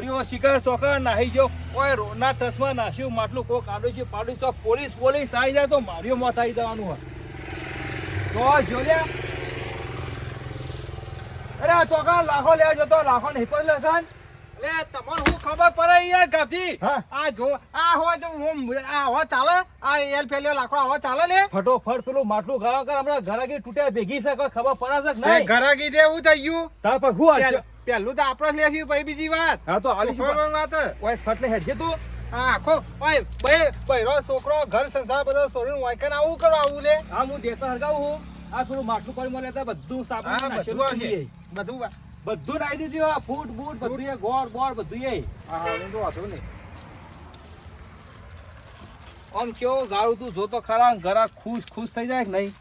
જોડીઓ શિકાર ચોકર નાહી ગયો કોઈ રોડના ટસમાં નાસ્યું, માટલું કોક આડું છે, પાડું ચોક પોલીસ પોલીસ આવી જાય તો માર્યો મોત આવી જવાનું હોય. તો જોયા અરે આ ચોકા લાખો લેવા જતો, લાખો નહીં પડે લસણ એટલે તમને હું ખબર પડે યાર ગાભી આ જો આ હો તો હું આ હો ચાલે? આ એલ ફેલ્યો લાકડો હો ચાલે લે? ફટોફટ પેલું માટલું ગાળો કર હમણાં ઘરાગી તૂટ્યા ભેગી છે ખબર પડે છે નહીં? ઘરાગી દેવું થઈ ગયું. તાર પર હું આવશે પેલું તો આપણે લેશું પછી બીજી વાત. હા તો આલી ફરવાની વાત? ઓય ફટલે હેડજે તું. આખો ઓય બે બૈરો છોકરો ઘર સંસાર બધો વાયકન આવું કરો આવું લે. હા હું દેતો હરગાવું હું. આ થોડું માટલું કરી મને બધું સાબુ બધું બધું બધું નાખી દીધું આ ફૂટ બૂટ બધું એ ગોળ બોળ બધું એ હા હા તો વાંધો નહીં. આમ કેવો ગાળું તું જોતો ખરા ઘરા ખુશ ખુશ થઈ જાય કે નહીં?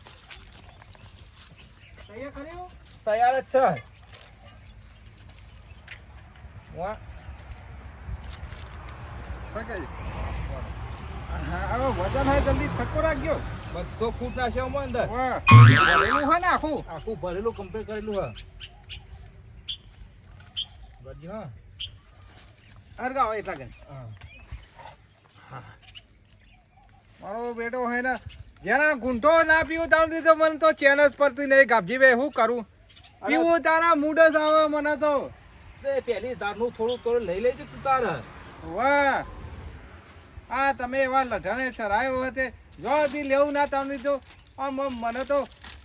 તૈયાર જ છે. હા વજન હોય જલ્દી ફટકો રાખજો. બધો ફૂટ નાખ્યો અંદર. ભરેલું હોય ને આખું? આખું ભરેલું કમ્પ્લીટ કરેલું હા ભરજો હા. હરગાવો એટલા મારો બેટો હોય ને જેના ગુંઠો ના પીવું તારું દીધો મને તો ચેન જ પડતી નહીં ગાભજી ભાઈ શું કરું પીવું તારા મૂડ જ આવે મને તો. પેલી તારનું થોડું થોડું લઈ લેજે તું તારે. વાહ. આ તમે એવા લઢાણે ચરાયો હતે. તે જો હજી લેવું ના તમને તો આમ મને તો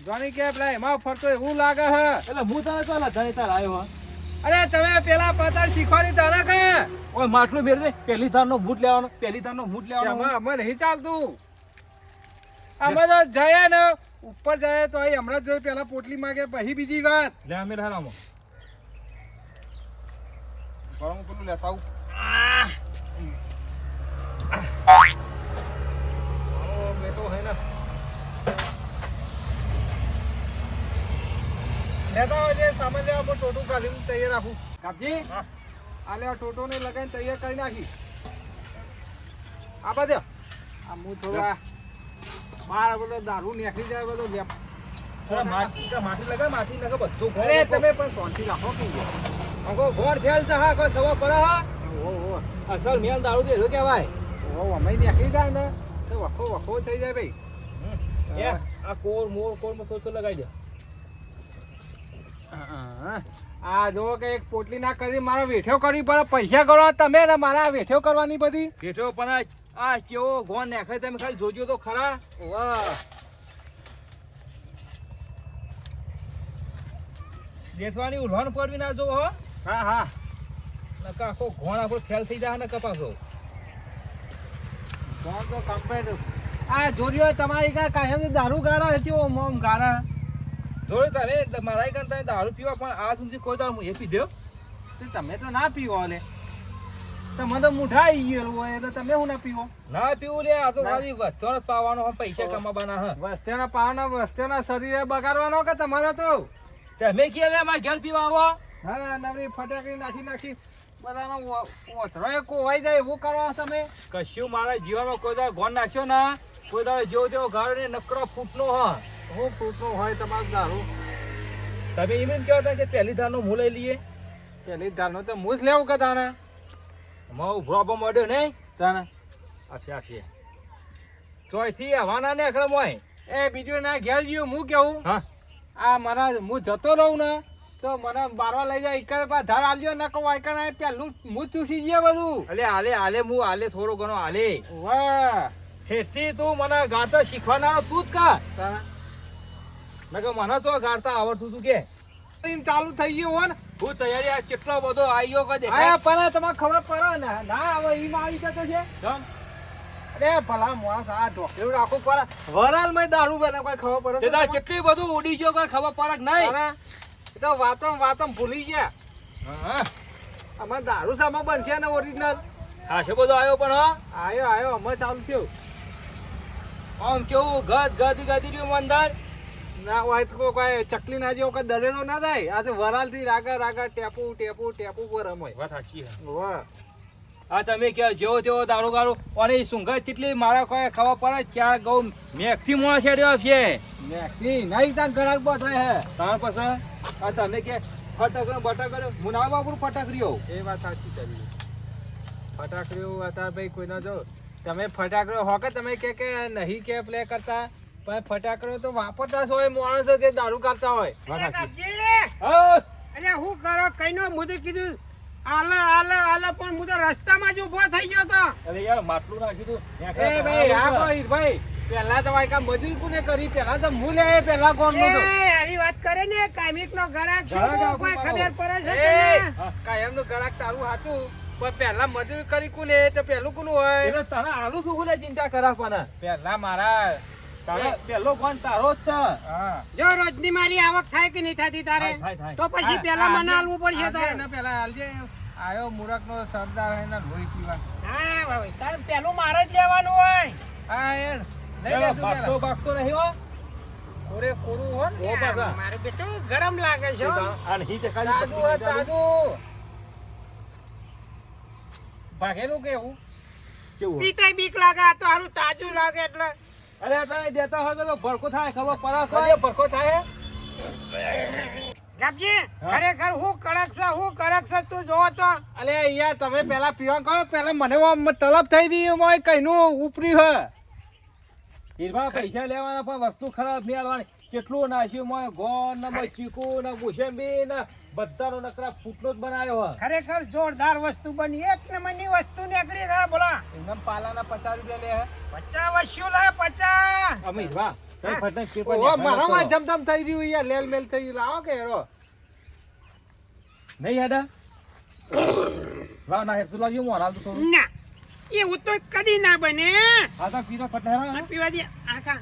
જોની કે પેલા એમાં ફરતો એવું લાગે હે. એટલે હું તને તો તાર આવ્યો હા. અરે તમે પેલા પતા શીખવાની તારે કે ઓય માટલું બેર રે. પહેલી ધારનો ભૂત લેવાનો પહેલી ધારનો ભૂત લેવાનો. અમે નહીં ચાલતું. અમે તો જઈએ ને ઉપર જાય તો અહીં હમણાં જોઈ પેલા પોટલી માગે પછી બીજી વાત. લે અમે હારામો. ગરમ પેલું લેતા આવું મારો બેટો હે ને લેતા આવજે સામાન લેવા હું ટોટું કાઢીને તૈયાર રાખું. કાપજી આ લેવા ને લગાવીને તૈયાર કરી નાખી. આ બધે આ હું થોડા બાર બધો દારૂ નીકળી જાય બધો લેપ માટી લગા માટી લગા બધું અરે તમે પણ શાંતિ રાખો કે ફેલ છે હા કોઈ ખબર પડે હા. ઓ અસલ મેલ દારૂ દેરો કહેવાય. ઓ અમે નીકળી જાય ને. તો વખો વખો થઈ જાય ભાઈ. આ કોર મોર કોરમાં સોસો લગાઈ દે. આ જો કે એક પોટલી ના કરી મારો વેઠ્યો કરવી પડે પૈસા કરો તમે ને મારા વેઠ્યો કરવાની બધી. વેઠો પણ આ કેવો ગોળ નાખે તમે ખાલી જોજો તો ખરા. વાહ. બેસવાની ઉલ્હાણ પડવી ના જો હો. હા હા. નકા આખો ઘોણ આપણો ફેલ થઈ જાય ને કપાસો ઘોણ તો કમ્પ્લેટ આ જોડ્યો તમારી કા કાયમ દારૂ ગારા હતી ઓમ ઓમ ગારા. જોડે તારે મારા કાન તમે દારૂ પીવા પણ આ સુધી કોઈ દારૂ હું એ પીધો તો તમે તો ના પીવો લે. તમે તો મૂઠા આવી ગયેલું હોય એટલે તમે હું ના પીવો? ના પીવું લે આ તો. ખાલી વસ્તો પાવાનો પૈસા કમાવાના હા વસ્તુના પાવાના વસ્તુના શરીરે બગાડવાનો કે તમારે તો? તમે કે લે મારા ઘેર પીવા આવો? હા નવરી ફટાકડી નાખી નાખી. બધાનો ઓ- ઓથરો એ કોવાઈ જાય એવું કરવા તમે? કશું મારા જીવનમાં કોઈ દાડો ગોળ નાખ્યો ના? કોઈ દાડો જેવો તેવો ગાળો ને નકરો ફૂટનો હા હું પૂછતો હોય તમારું દારૂ તમે એમ એમ કહેતા કે પહેલી ધારનો હું લઈ લઈએ? પેલી દારૂ તો મૂસ લેવું કે તાને માં ઉભરો આપવા માંડ્યો નહીં? તાને આપશે આપશે ચોયથી હવાના ને અખરે મોય એ બીજું ના ઘેર ગયો હું કેવું? હા. આ મારા હું જતો રહું ને તો મને બારવા લઈ જાય એક પા ધાર આલ્યો ન કહું વાયકા ના પેલું હું ચૂસી ગયા બધું. અલે આલે આલે હું આલે થોડો ઘણો આલે. વાહ. ઠેઠથી તું મને ગાતા શીખવાના તું જ કા તાને નકર મને તો ગાડતા આવડતું તું કે. ચાલુ થઈ ગયું હોય ને. હું તૈયારી આ કેટલો બધો આવ્યો કદે આયા પણ તમારે ખબર પડે ને. ના હવે ઈ આવી જતો છે? અરે ભલા માણસ આ ઢોકળું રાખવું પડે. વરાલમાં દારૂ બને કોઈ ખબર પડે કેટલી બધું ઉડી ગયો કોઈ ખબર પડે નહીં? એ તો વાતો વાતો ભૂલી ગયા. હા. અમારે દારૂ સામે બનશે ને ઓરિજિનલ ખાસો બધો આવ્યો પણ હા. આયો આયો અમે ચાલુ થયું. આમ કેવું ગદ ગદ ગદી રહ્યું અંદર ના હોય તો કોઈ ચકલી ના જેવો કોઈ દરેલો ના થાય. આ તો વરાલથી રાગા રાગા ટેપુ ટેપુ ટેપુ પર રમાય વાત સાચી વાહ. આ તમે કે જેવો તેવો દારૂ ગાળો. અને સુંગા ચીટલી મારા કોઈ ખબર પડે ક્યાં ગૌ મેઘથી મોણ છે રહ્યો છે. મેકી નહીં તાન ગળાક થાય હે. તાર પછી? આ તમે કે ફટાકડો બટાકડો હું ના વાપરું ફટકડીઓ. એ વાત સાચી કરી. ફટાકડીઓ હતા ભાઈ કોઈનો જો. તમે ફટાકડો હો કે તમે કે કે નહીં કે પ્લે કરતા? પણ ફટાકડો તો વાપરતા હોય માણસો કે દારૂ કાઢતા હોય. અરે હું કરો કઈનો મું તો કીધું આલા આલા આલા પણ હું તો રસ્તામાં જ ઊભો થઈ ગયો તો. અરે યાર માટલું નાખ્યું તું. એ ભાઈ આ કોઈ ભાઈ પેલા તો વાયકા મજૂર કોને કરી? પેલા તો હું લે પેલા કોણ એ આવી વાત કરે ને કામિક નો ગરાક ગરાક ખબર પડે છે કાયમ? હા. કાયમનું તારું હાતું પણ પેલા મજૂર કરી કોને તો પેલું કોનું હોય? તને આલુ શું કોને ચિંતા કરાવવાના? પેલા મારા પેલો ફોન તારો જ છે. જો રોજની મારી આવક થાય કે નહીં થતી તારે? થાય, થાય, થાય. તો પછી પેલા મને આલવું પડશે તારે. તારે પેલા હાલજે. આયો મૂરખનો સરદાર હે લોહી પીવા હા ભાઈ તારે પેલું મારે જ લેવાનું હોય. હા યાર લઈ પેલો લેજો ભાગતો પેલા. ભાગતો નહીં હો. કોરે કોરું હો ને? મારે બેટું ગરમ લાગે છે અને હી. ભાગેલું કેવું કેવું? પીતાય બીક લાગે આ તો હારું તાજું લાગે એટલે. અરે તને દેતા હોય તો ભડકો થાય ખબર પડે કદે કોઈ? થાય ગાબજી. ખરેખર હું કડક છે હું કડક છે તું જોવો તો અલે અહીંયા તમે પેલા પીવા કરો પેલા મને તલબ થઈ દી મોય કઈનું ઉપરી હે હીરભા પૈસા લેવાના પણ વસ્તુ ખરાબ નહીં આવવાની કેટલું નાશ્યું મોય ગોળ ને મોય ચીકુ ને મોસંબી ને બધાનો નકરા ફૂટનો જ બનાવ્યો હોય. ખરેખર જોરદાર વસ્તુ બની. એક નંબરની વસ્તુ નીકળી ગયા બોલો. એમનેમ પાલાના પચાસ રૂપિયા લે પચાસ વસ્તુ લે પચાસ. અમે હીરભા, તને. ફરતા પેપર ઓહો, મારામાં. જમધમ થઈ રહ્યું યાર લેલ મેલ થઈ ગયું લાવો કે હેરો નહીં હેડા. લાવ ના તું લાગ્યું મોં હાલ તો થોડું. ના. એવું તો કદી ના બને. હા તો પીરો ફટારા આ પીવા દે આખા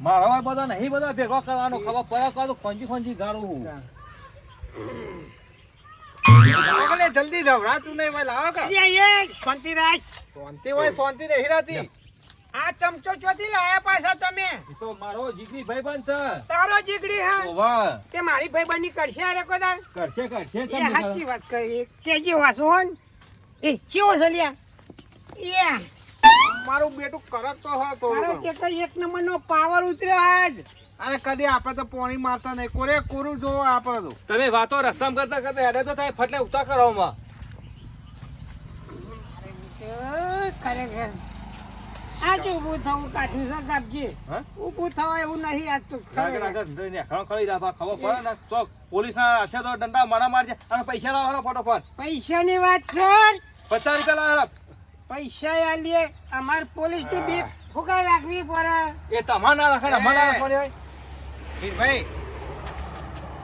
મારો વાર બધો નહીં બધો ભેગો કરવાનો ખબર પડે કહો તો ખોંજી ખોંજી ગાળું હું. જલ્દી ધવરાતું નહીં ભાઈ લાવો કે. અરે એ શાંતિરાજ શાંતિ હોય શાંતિ નહીં રહેતી આ ચમચો ચોથી લાયા પાછા તમે? તો મારો જીગડી ભાઈબંધ છે. તારો જીગડી હા. વાહ. તે મારી ભાઈ કરશે અરે કોદા કરશે કરશે એ સાચી વાત કહી. કેજી વાસો હોન એ ચેવો છે લ્યા? એ મારું બેટું કરક તો કે એક નંબરનો પાવર ઉતર્યો આજ. અને કદી આપણે તો પોણી મારતા નહીં. કોરે કોરું જો આપણે તો. તમે વાતો રસ્તામાં કરતા કરતા હેડે તો થાય ફટલે ઉતા કરવામાં ખરેખર. આજ ઊભું થવું કાઠું છે ગાપજી હા? ઊભું એવું નહીં આજ તો ખબર પડે ને તો પોલીસના હશે તો દંડા મારા મારજે. અને પૈસા લાવવાનો ફટોફટ. પૈસાની વાત છોડ. પચાસ રૂપિયા લાવવાના પૈસા આલીએ અમાર પોલીસની બી ફુગાઈ રાખવી પડે. એ તમારે ના રાખે અમાર ના રાખવાની હોય. ભાઈ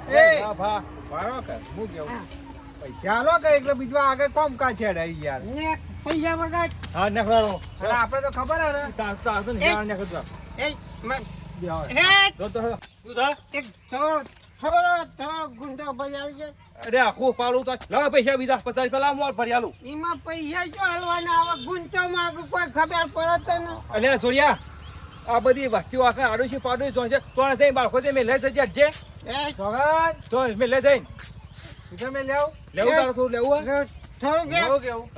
એ ભા. મારો કર હું કેવું. પૈસા આલો કે એટલે બીજું આગળ કોમ કા છે યાર? ને પૈસા વગર હા નેકળાનો. અને આપણે તો ખબર હે ને? તાર- તાર તો. એ મ- એક. થોડો ગુંડો ભાઈ આવી જાય અરે આખું પાડું તો. લાવ પૈસા બીજા પચાસ લાવ મોર ભરી આલું. એમાં પૈસા જો હાલવાના? આવે ગુંચો માંગ કોઈ ખબર પડે તો ન. જોડિયા આ બધી વસ્તીઓ આખે આડોશી પાડોશી જો છે. તો જઈને બાળકો મેં લઈ જજે હટજે. એ તો મેં લઈ જઈને. બીજા મેં લેવ? લેવું. થોડું લેવું હે? થોડું કે? કેવું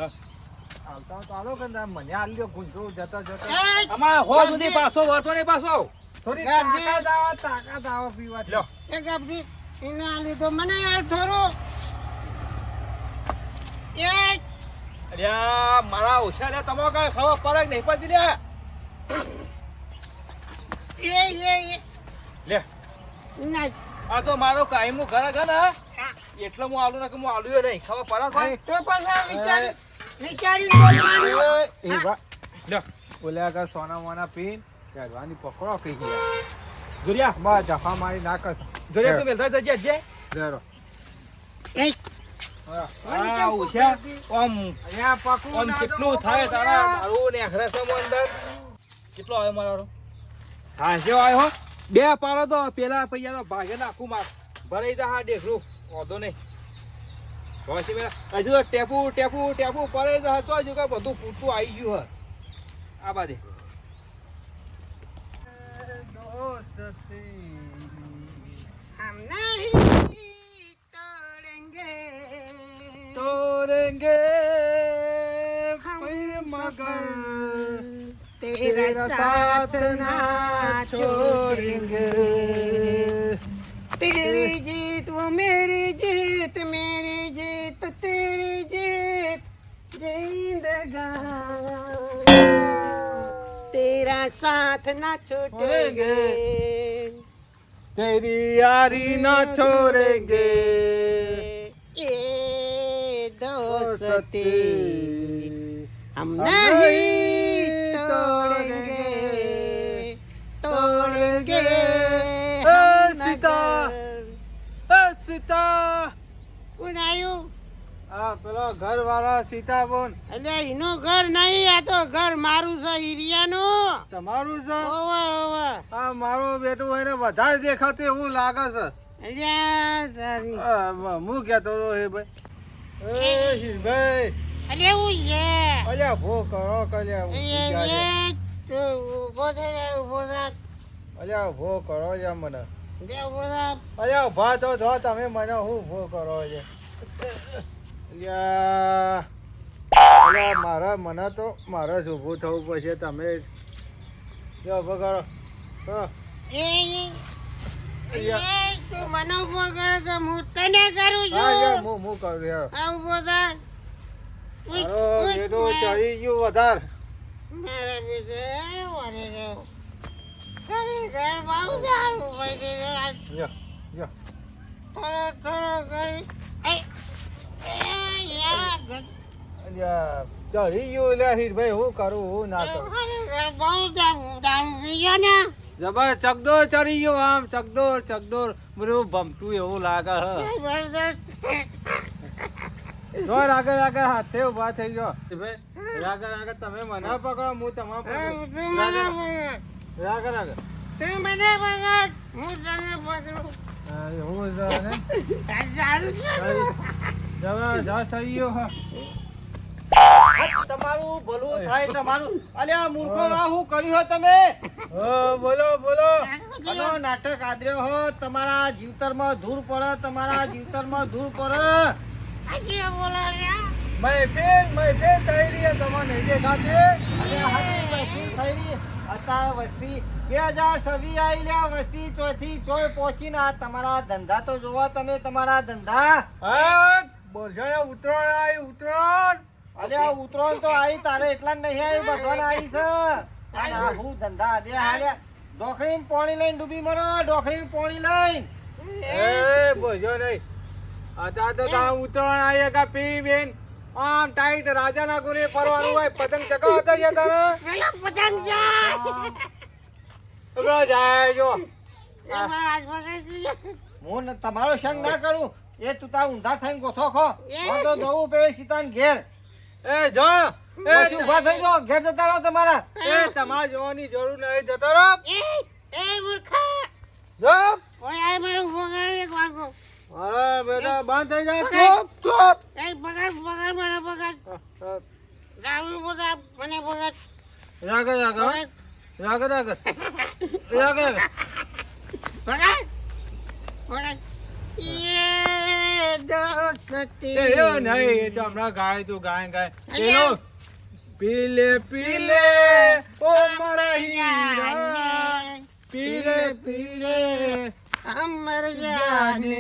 આવતા તો આલો કે મને આલ લ્યો ગુંજો જતા જતા. એ અમારે હો સુધી પાછો વળતો નહીં પાછો થોડી. તાકાત આવે તાકાત આવે પીવાથી. લ્યો. એ ગાભી એને આ લીધો મને યાર થોડું. એ અલ્યા મારા ઓછા લે તમારે કાંઈ ખબર પડે નહીં પડતી લે એ એ એ. લે ના. આ તો મારો કાયમનું ઘર આ એટલે હું આલુ ને કે હું આલુ નહીં. ખબર પડે થાય તો પાછા વિચાર વિચારી બોલવાનું. એ, સોના મોના પીન. પહેરવાની પકડો કઈ ગયા. જોડિયા બસ જફા મારી ના કર જોડિયા તું મેલતા જજે હટજે. જરો એ આ ઓછા આમ અહીંયા પકડું આમ કેટલું થાય તારા મારું ને આખરે અંદર કેટલો આવ્યો મારો? હા છે આવ્યો હો. બે પાડો તો. પેલા પૈયા તો ભાગે નાખું માર. ભરાઈ જા હા દેખલું વાંધો નહીં. હજુ તો ટેપુ ટેપુ ટેપુ. પડે તો બધું પૂરતું આવી ગયું હ. આ બાજુ. ઓ સતી હમ નહીં તોડેંગે તોડેંગે ફિર મગર તેરા સાથ ના છોડેંગે तेरा साथ ना छोड़ेंगे तेरी यारी ना छोड़ेंगे ये दोस्ती हम नहीं तोड़ेंगे तोड़ेंगे Sita Sita Where are you? આ પેલો ઘર વાળા સીતા બોન એટલે એનું ઘર નહીં આ તો ઘર મારું છે હિરિયાનું તમારું છે? ઓવે ઓવે આ મારું બેટું એને વધારે દેખાતું એવું લાગે છે. હું કહેતો હતો હે ભાઈ? એ હીરભાઈ. છે. અલ્યા ભો કરો કલ્યા એ, ગયા છે. એ, તું ઊભો થઈ જા, થા. અલ્યા ભો કરો છે મને. જા, ઊભો અલ્યા ઊભા તો જો તમે મને હું ભો કરો છે અલ્યા. મારા મને તો મારે જ ઊભું થવું પડશે તમે જો. ઊભો કરો. મને ઊભો કરે તો હું તને કરું છું. હું હું કરું યાર ઊભો થા. મારો ઉઠ, ચડી ગયું વધારે. મારા બેટા વારે ગયો. ખરેખર બહુ સારું પડી ગયું. યો યો થોડો કરી. ચડી ગયું લે હીરભાઈ હું કરું હું ના કરું જબર ચકડોર ચડી ગયો આમ ચકડોર ચકડોર બધું ભમતું એવું લાગે જો આગળ આગળ હાથે ઊભા થઈ ગયો ભાઈ આગળ આગળ તમે મને પકડો હું તમારે પકડું. આગળ આગળ તું મને પકડ. હું તને પકડું. એવું છે ને હ. તમારું ભલું થાય તમારું અલ્યા મૂર્ખો આ શું કર્યું હો તમે? બોલો બોલો. આનો નાટક આદર્યો હો તમારા જીવતરમાં ધૂળ પડે તમારા જીવતરમાં ધૂળ પડે. આ શું બોલો લ્યા? મહેફિલ મહેફિલ થઈ રહી તમને દેખાતી અને થઈ રહી. અત્યારે વસ્તી બે હજાર છવ્વીસ આવી લ્યા વસ્તી ચોથી ચોય પહોંચીને તમારા ધંધા તો જોવા તમે તમારા ધંધા. બોરજાને ઉતરાણ આવી ઉતરાણ. આ ઉતરણ તો આવી તારે એટલા જ નહીં આવી ભગવાન આવી છે. હું ધંધા અરે હાલે ડોખરી પાણી લઈને ડૂબી મરો ડોખરી પાણી લઈને. એ બોજો નહીં. અત્યારે તો તા ઉતરાણ આવી કા પી બેન. આમ ટાઈટ રાજાના ગુને ફરવાનું હોય પતંગ ચગાવતા છે તારે. પેલો પતંગ. તો જાય જો. હું તમારો સંગ ના કરું. એ તું તાર ઊંધા થઈને ગોથો ખો. એ. તો જવું પે સીતાન ઘેર. એ જો. પછી ઊભા થઈ જો ઘેર જતા રહો તમારા. એ તમાર જોવાની જરૂર નહીં. જતો રહો. એ, એ મૂર્ખા. જો. ઓય, આ મારું પગાર એક વાગો. અરે બેટા બંધ થઈ જા ચૂપ ચૂપ. એ પગાર, પગાર, મારા પગાર. ગાવું પગાર, મને પગાર. રાગર રાગર પગાર, રાગર રાગર રાગર પગાર. પગાર. પગાર. દો નહીં તો હમણાં ગાય તું ગાય ગાય પેલો પીલે પીલે ઓ મારા હીરા પીલે પીલે અમર જાને